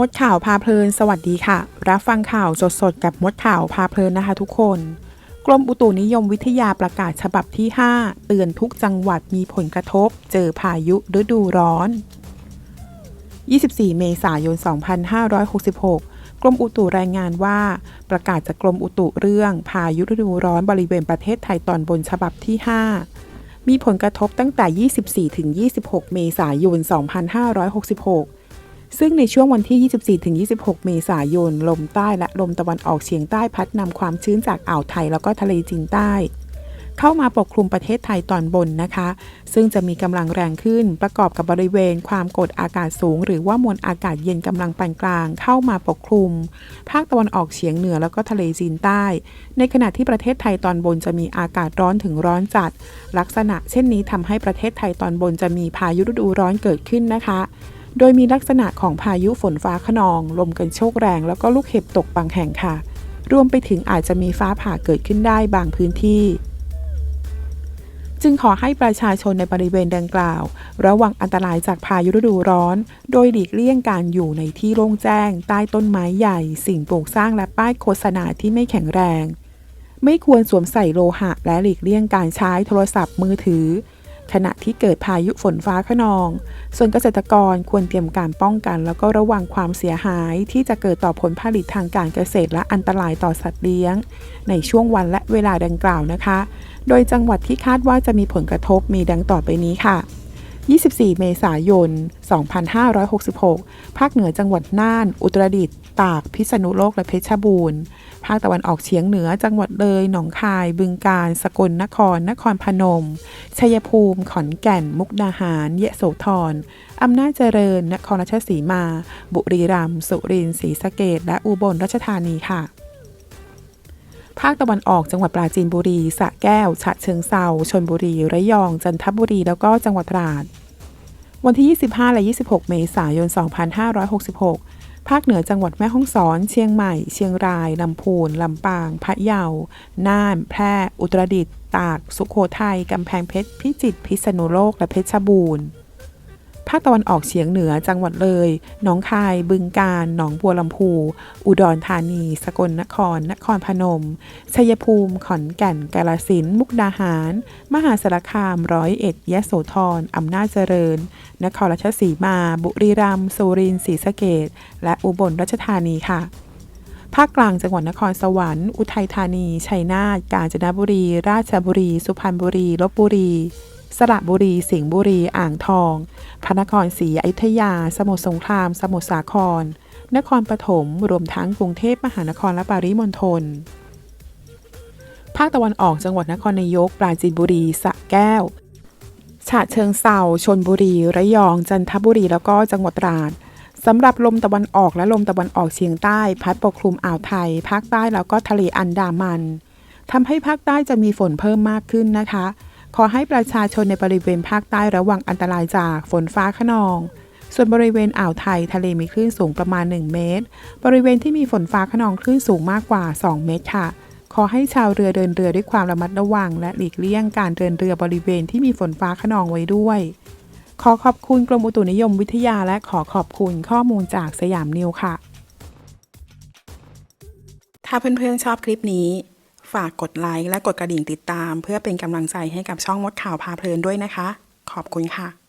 มดข่าวพาเพลิน สวัสดีค่ะ รับฟังข่าวสดๆ กับมดข่าวพาเพลินนะคะทุกคน กรมอุตุนิยมวิทยาประกาศฉบับที่ 5 เตือนทุกจังหวัดมีผลกระทบ เจอพายุฤดูร้อน 24 เมษายน 2566 กรมอุตุรายงานว่า ประกาศจากกรมอุตุเรื่องพายุฤดูร้อนบริเวณประเทศไทยตอนบนฉบับที่ 5 มีผลกระทบตั้งแต่ 24ถึง26 เมษายน 2566 ซึ่งในช่วงวันที่ 24ถึง26 เมษายน ลมใต้และลมตะวันออกเฉียงใต้พัดนำความชื้นจากอ่าวไทยแล้วก็ทะเลจีนใต้ เข้ามาปกคลุมประเทศไทยตอนบนนะคะ ซึ่งจะมีกำลังแรงขึ้นประกอบกับบริเวณความกดอากาศสูง หรือว่ามวลอากาศเย็นกำลังปานกลาง เข้ามาปกคลุม ภาคตะวันออกเฉียงเหนือแล้วก็ทะเลจีนใต้ ในขณะที่ประเทศไทยตอนบนจะมีอากาศร้อนถึงร้อนจัด ลักษณะเช่นนี้ทำให้ประเทศไทยตอนบนจะมีพายุฤดูร้อนเกิดขึ้นนะคะ โดยมีลักษณะของพายุฝนฟ้าขนอง ลมกันโชกแรง แล้วก็ลูกเห็บตกบางแห่งค่ะ รวมไปถึงอาจจะมีฟ้าผ่าเกิดขึ้นได้บางพื้นที่ จึงขอให้ประชาชนในบริเวณดังกล่าว ระวังอันตรายจากพายุฤดูร้อน โดยหลีกเลี่ยงการอยู่ในที่โล่งแจ้ง ใต้ต้นไม้ใหญ่ สิ่งปลูกสร้างและป้ายโฆษณาที่ไม่แข็งแรง ไม่ควรสวมใส่โลหะและหลีกเลี่ยงการใช้โทรศัพท์มือถือ ขณะที่เกิดพายุฝนฟ้าขนอง ส่วนเกษตรกรควรเตรียมการป้องกัน แล้วก็ระวังความเสียหายที่จะเกิดต่อผลผลิตทางการเกษตรและอันตรายต่อสัตว์เลี้ยง ในช่วงวันและเวลาดังกล่าวนะคะ โดยจังหวัดที่คาดว่าจะมีผลกระทบมีดังต่อไปนี้ค่ะ 24 เมษายน 2566 ภาคเหนือจังหวัดน่าน อุตรดิตถ์ ตาก พิษณุโลก และเพชรบูรณ์ ภาคตะวันออกเฉียงเหนือ จังหวัดเลย หนองคาย บึงกาฬ สกลนคร นครพนม ชัยภูมิ ขอนแก่น มุกดาหาร ยะโสธร อำนาจเจริญ นครราชสีมา บุรีรัมย์ สุรินทร์ ศรีสะเกษและอุบลราชธานีค่ะภาคตะวันออกจังหวัดปราจีนบุรีสระแก้ว ฉะเชิงเซาชนบุรี ระยอง จันทบุรี แล้วก็จังหวัดตราด วันที่ 25 และ 26 เมษายน 2566 ภาคเหนือจังหวัดแม่ฮ่องสอน เชียงใหม่ เชียงราย ลำพูน ลำปาง พะเยา น่าน แพร่ อุตรดิตถ์ ตาก สุโขทัย กำแพงเพชร พิจิตร พิษณุโลก และเพชรบูรณ์ ภาคตะวันออกเฉียงเหนือจังหวัดเลย หนองคาย บึงกาฬ หนองบัวลำพู อุดรธานี สกลนคร นครพนม ชัยภูมิ ขอนแก่น กาฬสินธุ์ มุกดาหาร มหาสารคาม ร้อยเอ็ด ยะโสธร อำนาจเจริญ นครราชสีมา บุรีรัมย์สุรินทร์ศรีสะเกษและอุบลราชธานีค่ะภาคกลางจังหวัดนครสวรรค์ อุทัยธานี ชัยนาท กาญจนบุรี ราชบุรี สุพรรณบุรี ลบบุรี สระบุรี สิงห์บุรี อ่างทอง พระนครศรีอยุธยา สมุทรสงคราม สมุทรสาคร นครปฐม รวมทั้งกรุงเทพมหานครและปริมณฑล ภาคตะวันออกจังหวัดนครนายก ปราจีนบุรีสระแก้ว ฉะเชิงเซาชนบุรี ระยอง จันทบุรี แล้วก็จังหวัดตราดสำหรับลมตะวันออกและลมตะวันออกเฉียงใต้ พัดปกคลุมอ่าวไทย ภาคใต้แล้วก็ทะเลอันดามันทำให้ภาคใต้จะมีฝนเพิ่มมากขึ้นนะคะ ขอให้ประชาชนในบริเวณภาคใต้ระวังอันตรายจากฝนฟ้าขนอง ส่วนบริเวณอ่าวไทยทะเลมีคลื่นสูงประมาณ 1 เมตร บริเวณที่มีฝนฟ้าขนองคลื่นสูงมากกว่า 2 เมตรค่ะ อให้ชาวเรือเดินเรือด้วยความระมัดระวัง และหลีกเลี่ยงการเดินเรือบริเวณที่มีฝนฟ้าขนองไว้ด้วย ขอขอบคุณกรมอุตุนิยมวิทยาและขอขอบคุณข้อมูลจากสยามนิวค่ะ ถ้าเพื่อนๆชอบคลิปนี้ ฝากกดไลค์และกดกระดิ่งติดตาม เพื่อเป็นกำลังใจให้กับช่องมดข่าวพาเพลินด้วยนะคะ ขอบคุณค่ะ